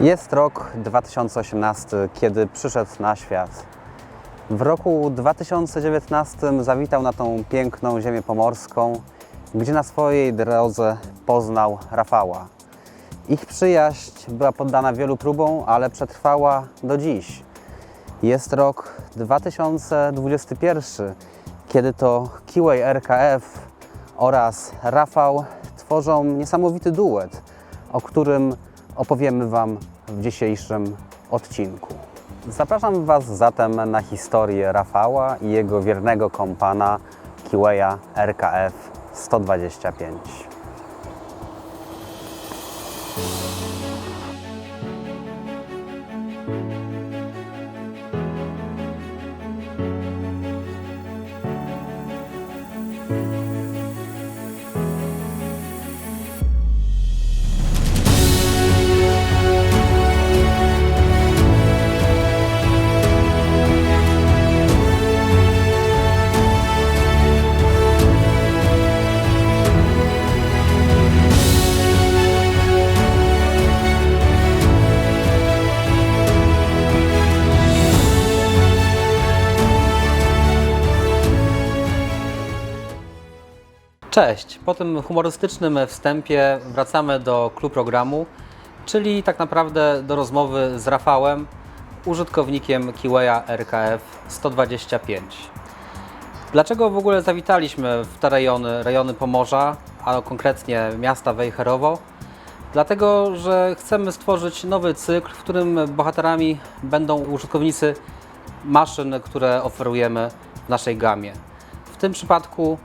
Jest rok 2018, kiedy przyszedł na świat. W roku 2019 zawitał na tą piękną ziemię pomorską, gdzie na swojej drodze poznał Rafała. Ich przyjaźń była poddana wielu próbom, ale przetrwała do dziś. Jest rok 2021, kiedy to Kiway RKF oraz Rafał tworzą niesamowity duet, o którym opowiemy Wam w dzisiejszym odcinku. Zapraszam Was zatem na historię Rafała i jego wiernego kompana Kiwaya RKF 125. Cześć! Po tym humorystycznym wstępie wracamy do clue programu, czyli tak naprawdę do rozmowy z Rafałem, użytkownikiem Kiwaya RKF 125. Dlaczego w ogóle zawitaliśmy w te rejony, rejony Pomorza, a konkretnie miasta Wejherowo? Dlatego, że chcemy stworzyć nowy cykl, w którym bohaterami będą użytkownicy maszyn, które oferujemy w naszej gamie. W tym przypadku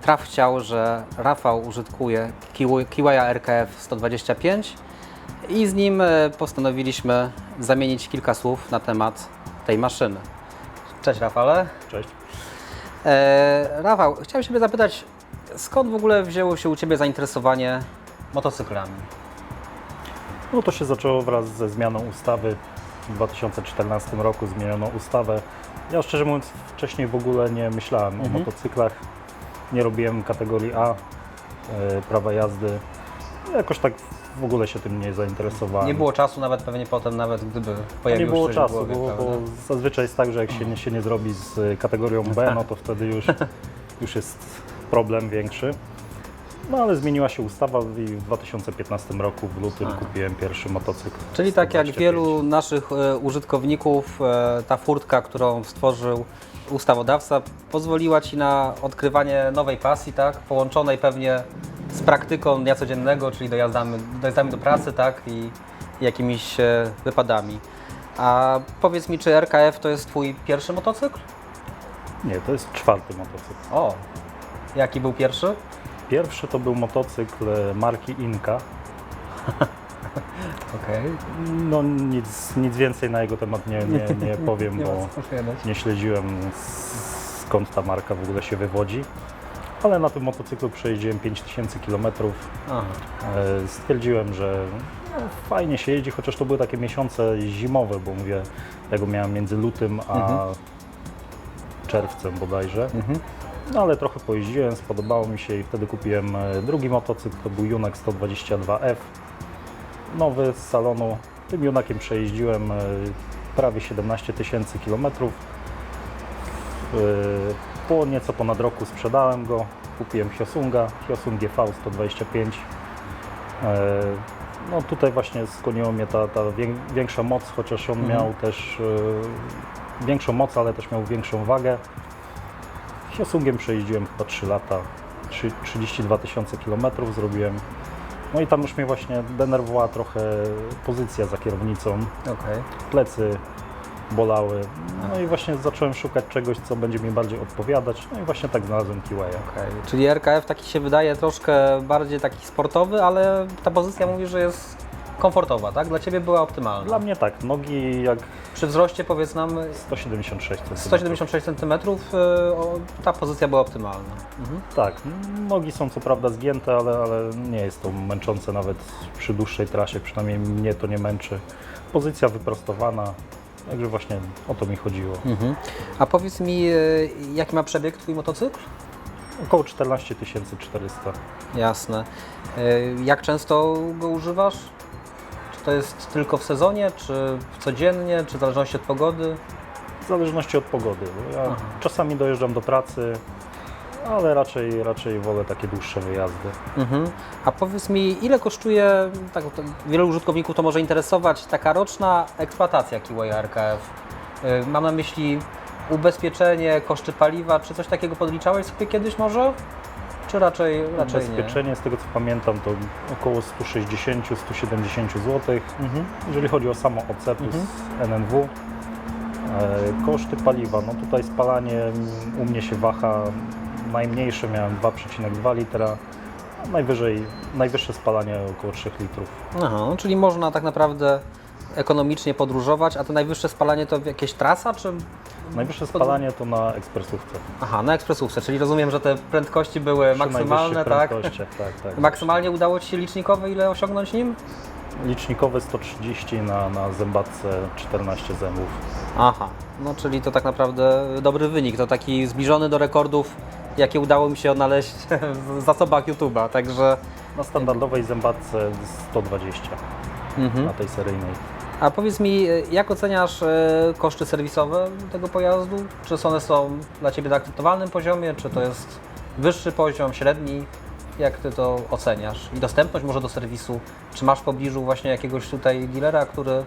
traf chciał, że Rafał użytkuje Kiwaya RKF 125 i z nim y, postanowiliśmy zamienić kilka słów na temat tej maszyny. Cześć Rafale. Cześć. E, Rafał, chciałem się zapytać, skąd w ogóle wzięło się u Ciebie zainteresowanie motocyklami? No to się zaczęło wraz ze zmianą ustawy. W 2014 roku zmieniono ustawę. Ja szczerze mówiąc wcześniej w ogóle nie myślałem o motocyklach. Nie robiłem kategorii A, e, prawa jazdy. Jakoś tak w ogóle się tym nie zainteresowałem. Nie było czasu nawet pewnie potem, nawet gdyby nie było się coś w czasu, głowie, bo, bo zazwyczaj jest tak, że jak się nie, się nie zrobi z kategorią B, no to wtedy już, już jest problem większy. No ale zmieniła się ustawa i w 2015 roku w lutym kupiłem pierwszy motocykl. Czyli tak jak 125. wielu naszych e, użytkowników, e, ta furtka, którą stworzył ustawodawca, pozwoliła Ci na odkrywanie nowej pasji, tak? Połączonej pewnie z praktyką dnia codziennego, czyli dojazdami, dojazdami do pracy, tak? I, jakimiś e, wypadami. A powiedz mi, czy RKF to jest Twój pierwszy motocykl? Nie, to jest czwarty motocykl. O, jaki był pierwszy? Pierwszy to był motocykl marki Inka. Okej. No nic, nic więcej na jego temat nie, nie, nie powiem, Nie ma bo co nie śledziłem skąd ta marka w ogóle się wywodzi. Ale na tym motocyklu przejeździłem 5000 km. Aha. E, Stwierdziłem, że no, fajnie się jeździ, chociaż to były takie miesiące zimowe, bo mówię, ja go miałem między lutym a czerwcem bodajże. No ale trochę pojeździłem, spodobało mi się i wtedy kupiłem e, drugi motocykl, to był Junak 122F. Nowy z salonu. Tym Junakiem przejeździłem e, prawie 17 tysięcy kilometrów. E, Po nieco ponad roku sprzedałem go, kupiłem Hyosunga, Hyosung GV 125. E, No tutaj właśnie skłoniło mnie ta, ta wię- większa moc, chociaż on miał też większą moc, ale też miał większą wagę. Hyosungiem przejeździłem chyba 3 lata, trzy- 32 tysiące kilometrów zrobiłem. No i tam już mnie właśnie denerwowała trochę pozycja za kierownicą, Okej. plecy bolały. No i właśnie zacząłem szukać czegoś, co będzie mi bardziej odpowiadać. No i właśnie tak znalazłem Kiwaya. Okej, Czyli RKF taki się wydaje troszkę bardziej taki sportowy, ale ta pozycja mówi, że jest komfortowa, tak? Dla Ciebie była optymalna. Dla mnie tak, nogi jak Przy wzroście powiedz nam 176 cm. 176 cm, ta pozycja była optymalna. Mhm. Tak, nogi są co prawda zgięte, ale, ale nie jest to męczące nawet przy dłuższej trasie, przynajmniej mnie to nie męczy. Pozycja wyprostowana, także właśnie o to mi chodziło. Mhm. A powiedz mi, e, jaki ma przebieg Twój motocykl? Około 14 400. Jasne. E, Jak często go używasz? To jest tylko w sezonie, czy codziennie, czy w zależności od pogody? W zależności od pogody. Ja czasami dojeżdżam do pracy, ale raczej, raczej wolę takie dłuższe wyjazdy. Mhm. A powiedz mi, ile kosztuje, tak, to wielu użytkowników to może interesować, taka roczna eksploatacja Kiwaya RKF? Y, Mam na myśli ubezpieczenie, koszty paliwa, czy coś takiego podliczałeś sobie kiedyś może? Czy raczej, raczej nie? Ubezpieczenie, z tego co pamiętam, to około 160-170 zł. Jeżeli chodzi o samo OC plus NNW. E, koszty paliwa, no tutaj spalanie u mnie się waha. Najmniejsze miałem 2,2 litra, najwyżej, najwyższe spalanie około 3 litrów. Aha, no, czyli można tak naprawdę ekonomicznie podróżować, a to najwyższe spalanie to jakieś trasa, czy... Najwyższe spalanie to na ekspresówce. Aha, na ekspresówce, czyli rozumiem, że te prędkości były Przy maksymalne, tak? tak, tak. Maksymalnie udało Ci się licznikowe ile osiągnąć nim? Licznikowe 130 na, na zębatce 14 zębów. Aha, no czyli to tak naprawdę dobry wynik. To taki zbliżony do rekordów, jakie udało mi się odnaleźć w zasobach YouTube'a, także... Na standardowej zębatce 120 Mhm. na tej seryjnej. A powiedz mi, jak oceniasz e, koszty serwisowe tego pojazdu? Czy one są dla Ciebie na akceptowalnym poziomie, czy to jest wyższy poziom, średni? Jak Ty to oceniasz? I dostępność może do serwisu? Czy masz w pobliżu właśnie jakiegoś tutaj dealera, który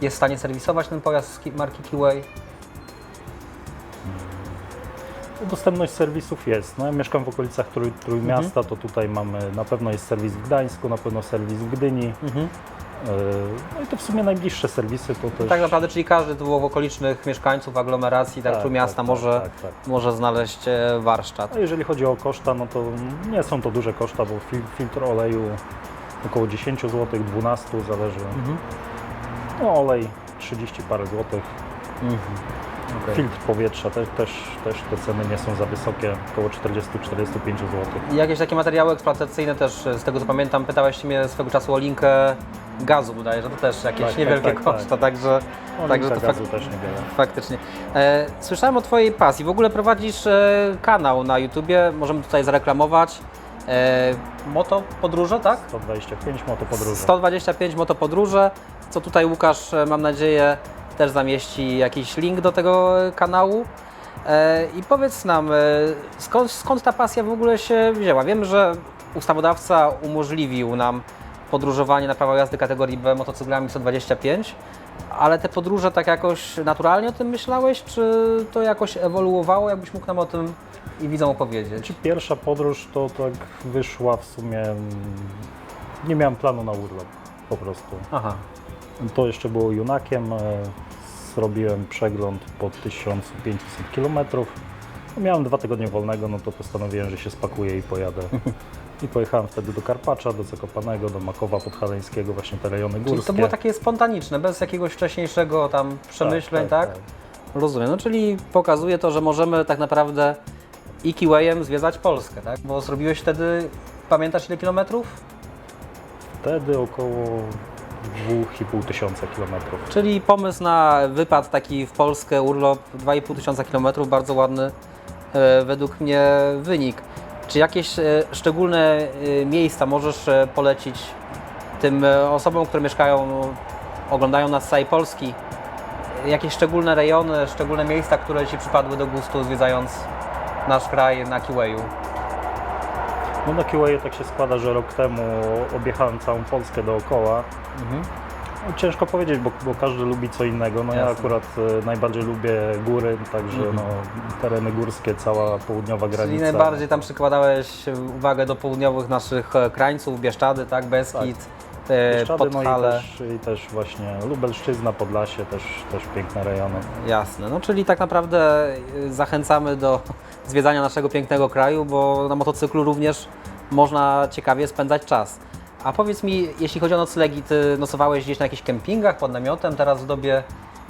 jest w stanie serwisować ten pojazd marki Keyway? Dostępność serwisów jest. No, ja mieszkam w okolicach Trój, Trójmiasta, Mhm. to tutaj mamy, na pewno jest serwis w Gdańsku, na pewno serwis w Gdyni. Mhm. E, No i to w sumie najbliższe serwisy to też... Tak naprawdę, czyli każdy tu okolicznych mieszkańców aglomeracji, tak, Tak, miasta tak, może, tak, tak, tak. może znaleźć e, warsztat. A jeżeli chodzi o koszta, no to nie są to duże koszta, bo fil, filtr oleju około 10 zł, 12 zależy. Mhm. No olej 30 parę złotych. Okej. Filtr powietrza też, też, też te ceny nie są za wysokie, około 40-45 zł. I Jakieś takie materiały eksploatacyjne też, z tego co pamiętam, pytałeś mnie swego czasu o linkę gazu bodajże, to też jakieś Tak, niewielkie tak, tak, koszta, także, No, także linka to gazu fak- też niewiele. faktycznie. E, słyszałem o Twojej pasji, w ogóle prowadzisz e, kanał na YouTubie, możemy tutaj zareklamować. E, moto podróże, tak? 125 motopodróży. 125 motopodróże, co tutaj Łukasz, e, mam nadzieję, też zamieści jakiś link do tego e, kanału. E, I powiedz nam, skąd, skąd ta pasja w ogóle się wzięła? Wiem, że ustawodawca umożliwił nam podróżowanie na prawo jazdy kategorii B motocyklami 125, ale te podróże tak jakoś naturalnie o tym myślałeś, czy to jakoś ewoluowało? Jakbyś mógł nam o tym i widzom opowiedzieć? Ci pierwsza podróż to tak wyszła w sumie. Nie miałem planu na urlop po prostu. Aha, To jeszcze było junakiem. e, Zrobiłem przegląd po 1500 km. No, miałem dwa tygodnie wolnego, no to postanowiłem, że się spakuję i pojadę. I pojechałem wtedy do Karpacza, do Zakopanego, do Makowa Podhaleńskiego, właśnie te rejony górskie. czyli to było takie spontaniczne, bez jakiegoś wcześniejszego tam przemyśleń, tak? Rozumiem. No czyli pokazuje to, że możemy tak naprawdę i Kiwayem zwiedzać Polskę, tak? Bo zrobiłeś wtedy, pamiętasz ile kilometrów? Wtedy około 2,5 tysiąca kilometrów. Czyli pomysł na wypad taki w Polskę, urlop 2,5 tysiąca kilometrów, bardzo ładny e, według mnie wynik. Czy jakieś e, szczególne e, miejsca możesz e, polecić tym osobom, które mieszkają, oglądają nas z całej Polski? Jakieś szczególne rejony, szczególne miejsca, które Ci przypadły do gustu zwiedzając nasz kraj na Kiwayu? No na QA tak się składa, że rok temu objechałem całą Polskę dookoła. No, ciężko powiedzieć, bo, bo każdy lubi co innego. No ja akurat e, najbardziej lubię góry, także no, tereny górskie, cała południowa Czyli granica. najbardziej tam przykładałeś uwagę do południowych naszych e, krańców, Bieszczady, tak, Beskid, e, Bieszczady, no i też, i też właśnie Lubelszczyzna, Podlasie, też, też piękne rejony. Jasne, no czyli tak naprawdę y, zachęcamy do zwiedzania naszego pięknego kraju, bo na motocyklu również można ciekawie spędzać czas. A powiedz mi, jeśli chodzi o noclegi, ty nocowałeś gdzieś na jakichś kempingach pod namiotem, teraz w dobie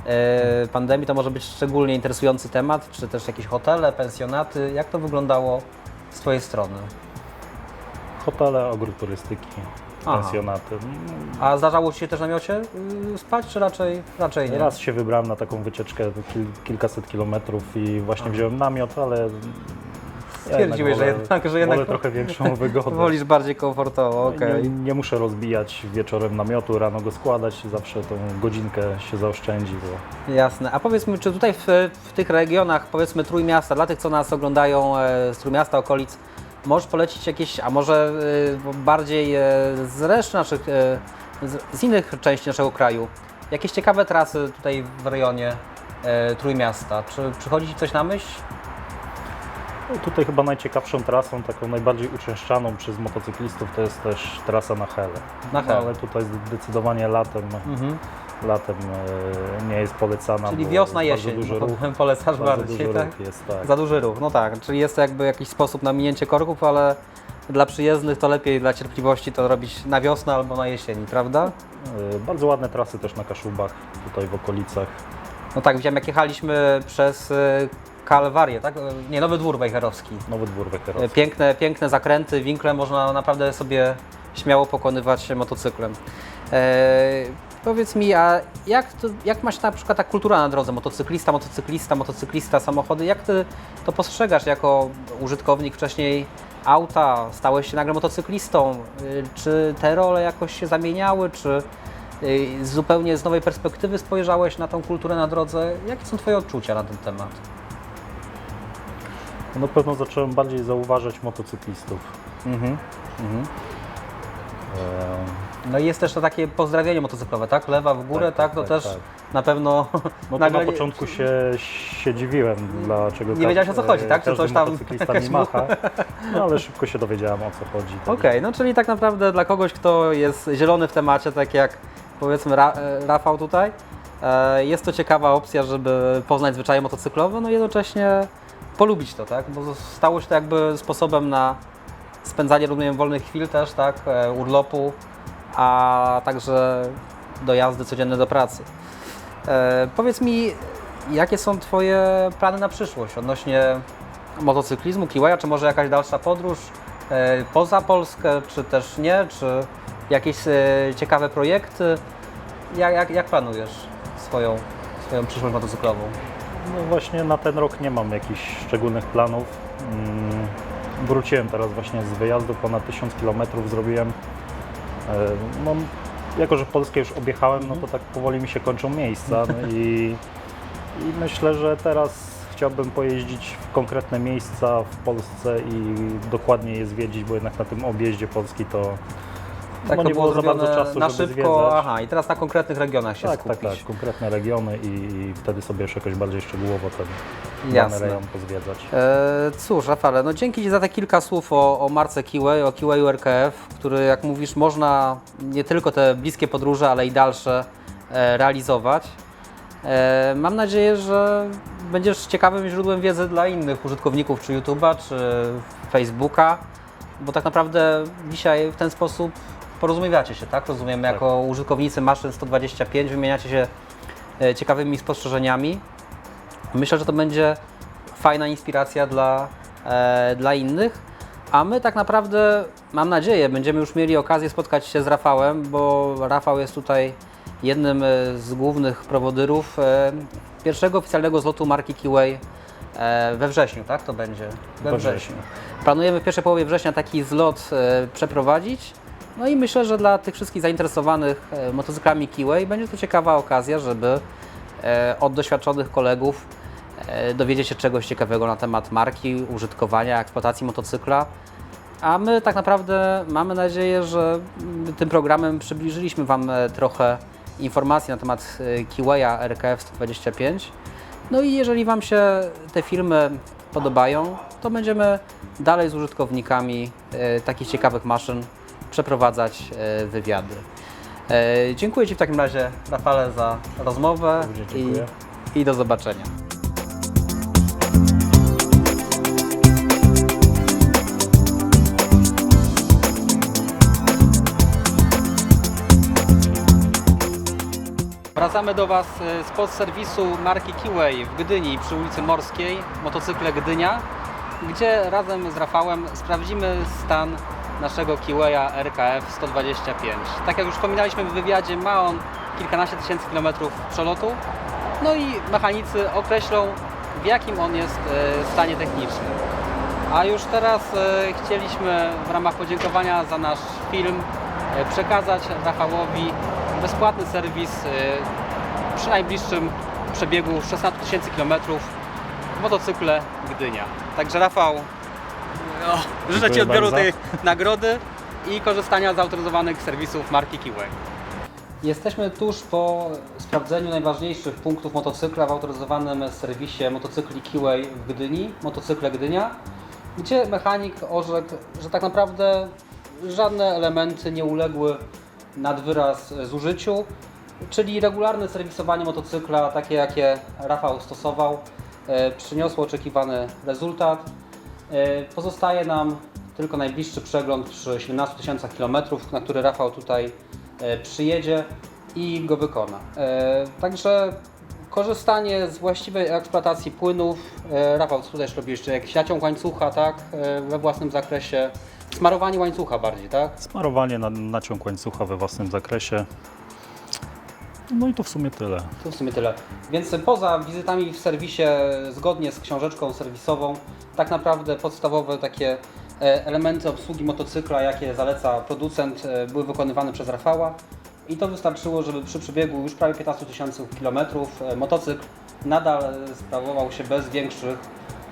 e, pandemii to może być szczególnie interesujący temat, czy też jakieś hotele, pensjonaty, jak to wyglądało z Twojej strony? Hotele, agroturystyki, Aha. pensjonaty. A zdarzało Ci się też w namiocie y, spać, czy raczej, raczej nie? Raz się wybrałem na taką wycieczkę kil, kilkaset kilometrów i właśnie wziąłem namiot, ale Stwierdziłeś, że jednak, że jednak trochę większą wygodę. wolisz bardziej komfortowo, okej. Nie, nie muszę rozbijać wieczorem namiotu, rano go składać, zawsze tą godzinkę się zaoszczędzi. Bo... Jasne. A powiedz mi, czy tutaj w, w tych regionach, powiedzmy Trójmiasta, dla tych, co nas oglądają e, z Trójmiasta, okolic, możesz polecić jakieś, a może e, bardziej e, z reszty naszych, z, innych części naszego kraju, jakieś ciekawe trasy tutaj w rejonie Trójmiasta? Czy przychodzi Ci coś na myśl? No, tutaj chyba najciekawszą trasą, taką najbardziej uczęszczaną przez motocyklistów to jest też trasa na Hel. Na Hel. Ale tutaj zdecydowanie latem, Mhm. latem e, nie jest polecana. Czyli bo wiosna, bardzo jesień, Duży po- ruch, polecasz bardzo bardziej, duży tak? ruch jest, tak. Za duży ruch, no tak, czyli jest to jakby jakiś sposób na minięcie korków, ale dla przyjezdnych to lepiej dla cierpliwości to robić na wiosnę albo na jesieni, prawda? E, Bardzo ładne trasy też na Kaszubach, tutaj w okolicach. No tak, widziałem jak jechaliśmy przez y, Kalwarię, tak? Nie, Nowy Dwór Wejherowski. Nowy Dwór Wejherowski. Piękne, piękne zakręty, winkle można naprawdę sobie śmiało pokonywać motocyklem. E, powiedz mi, a jak, to, jak masz na przykład ta kultura na drodze? Motocyklista, motocyklista, motocyklista, samochody. Jak ty to postrzegasz jako użytkownik wcześniej auta? Stałeś się nagle motocyklistą? Y, Czy te role jakoś się zamieniały? Czy zupełnie z nowej perspektywy spojrzałeś na tą kulturę na drodze? Jakie są Twoje odczucia na ten temat? Na pewno zacząłem bardziej zauważać motocyklistów. Mhm. E, No i jest też to takie pozdrawienie motocyklowe, tak? Lewa w górę, tak? Tak, To tak, też tak. na pewno No to nagle na początku się, się dziwiłem, dlaczego Nie wiedziałeś, o co chodzi, tak? Czy coś tam- mi macha, no ale szybko się dowiedziałem, o co chodzi. tak. Okej, no czyli tak naprawdę dla kogoś, kto jest zielony w temacie, tak jak powiedzmy Ra e, Rafał tutaj, e, jest to ciekawa opcja, żeby poznać zwyczaje motocyklowe, no i jednocześnie polubić to, tak? Bo stało się to jakby sposobem na spędzanie, rozumiem, wolnych chwil też, tak? E, Urlopu, a także dojazdy codzienne do pracy. E, powiedz mi, jakie są Twoje plany na przyszłość odnośnie motocyklizmu, Kiwaya, czy może jakaś dalsza podróż e, poza Polskę, czy też nie, czy jakieś e, ciekawe projekty? Jak, jak, jak planujesz swoją, swoją przyszłość motocyklową? No właśnie na ten rok nie mam jakichś szczególnych planów. Mm, Wróciłem teraz właśnie z wyjazdu, ponad 1000 km zrobiłem. E, No, jako, że Polskę już objechałem, no to tak powoli mi się kończą miejsca no i, i myślę, że teraz chciałbym pojeździć w konkretne miejsca w Polsce i dokładnie je zwiedzić, bo jednak na tym objeździe Polski to Tak no, to nie było za bardzo czasu, na żeby szybko, zwiedzać. aha, i teraz na konkretnych regionach się Tak, tak, skupić. tak, konkretne regiony i, i wtedy sobie już jakoś bardziej szczegółowo ten Jasne. dany rejon pozwiedzać. E, cóż, Rafale, no dzięki Ci za te kilka słów o, o marce Kiway, o Kiwayu RKF, który, jak mówisz, można nie tylko te bliskie podróże, ale i dalsze e, realizować. E, mam nadzieję, że będziesz ciekawym źródłem wiedzy dla innych użytkowników, czy YouTube'a, czy Facebooka, bo tak naprawdę dzisiaj w ten sposób porozumiewacie się, tak? Rozumiem, Tak. jako użytkownicy maszyn 125 wymieniacie się e, ciekawymi spostrzeżeniami. Myślę, że to będzie fajna inspiracja dla, e, dla innych. A my tak naprawdę, mam nadzieję, będziemy już mieli okazję spotkać się z Rafałem, bo Rafał jest tutaj jednym e, z głównych prowodyrów e, pierwszego oficjalnego zlotu marki Kiway we wrześniu, tak? To będzie we wrześniu. Planujemy w pierwszej połowie września taki zlot przeprowadzić. No i myślę, że dla tych wszystkich zainteresowanych e, motocyklami Kiway będzie to ciekawa okazja, żeby e, od doświadczonych kolegów e, dowiedzieć się czegoś ciekawego na temat marki, użytkowania, eksploatacji motocykla. A my tak naprawdę mamy nadzieję, że tym programem przybliżyliśmy Wam trochę informacji na temat Kiwaya RKF 125. No i jeżeli Wam się te filmy podobają, to będziemy dalej z użytkownikami takich ciekawych maszyn przeprowadzać e, wywiady. E, dziękuję Ci w takim razie, Rafale, za rozmowę i, i do zobaczenia. Wracamy do Was e, spod serwisu marki Kiway w Gdyni przy ulicy Morskiej, motocykle Gdynia, gdzie razem z Rafałem sprawdzimy stan naszego Kiwaya RKF 125. Tak jak już wspominaliśmy w wywiadzie, ma on kilkanaście tysięcy kilometrów przelotu, no i mechanicy określą w jakim on jest e, stanie technicznym. A już teraz e, chcieliśmy w ramach podziękowania za nasz film e, przekazać Rafałowi bezpłatny serwis przy najbliższym przebiegu 16 tysięcy kilometrów motocykle Gdynia. Także Rafał, no, życzę Ci Dziękuję odbioru bardzo. tej nagrody i korzystania z autoryzowanych serwisów marki Kiway. Jesteśmy tuż po sprawdzeniu najważniejszych punktów motocykla w autoryzowanym serwisie motocykli Kiway w Gdyni, motocykle Gdynia, gdzie mechanik orzekł, że tak naprawdę żadne elementy nie uległy nad wyraz zużyciu, czyli regularne serwisowanie motocykla, takie jakie Rafał stosował, e, przyniosło oczekiwany rezultat. E, Pozostaje nam tylko najbliższy przegląd przy 17 tysiącach kilometrów, na który Rafał tutaj e, przyjedzie i go wykona. E, Także korzystanie z właściwej eksploatacji płynów. Rafał, co jeszcze robisz? Jakiś naciąg łańcucha, tak? We własnym zakresie. Smarowanie łańcucha bardziej, tak? Smarowanie na naciąg łańcucha we własnym zakresie. No i to w sumie tyle. To w sumie tyle. Więc poza wizytami w serwisie zgodnie z książeczką serwisową, tak naprawdę podstawowe takie e, elementy obsługi motocykla, jakie zaleca producent, e, były wykonywane przez Rafała. I to wystarczyło, żeby przy przebiegu już prawie 15 tysięcy kilometrów e, motocykl nadal sprawował się bez większych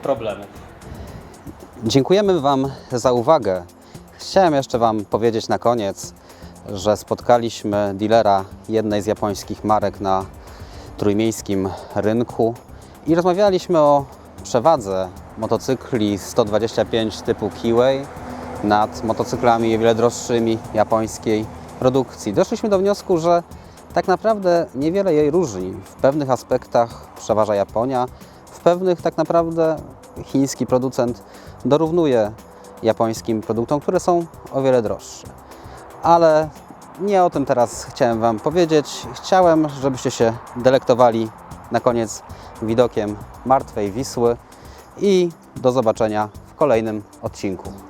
problemów. Dziękujemy Wam za uwagę. Chciałem jeszcze Wam powiedzieć na koniec, że spotkaliśmy dealera jednej z japońskich marek na trójmiejskim rynku i rozmawialiśmy o przewadze motocykli 125 typu Kiway nad motocyklami o wiele droższymi japońskiej produkcji. Doszliśmy do wniosku, że tak naprawdę niewiele jej różni. W pewnych aspektach przeważa Japonia, w pewnych tak naprawdę chiński producent dorównuje japońskim produktom, które są o wiele droższe. Ale nie o tym teraz chciałem Wam powiedzieć. Chciałem, żebyście się delektowali na koniec widokiem martwej Wisły i do zobaczenia w kolejnym odcinku.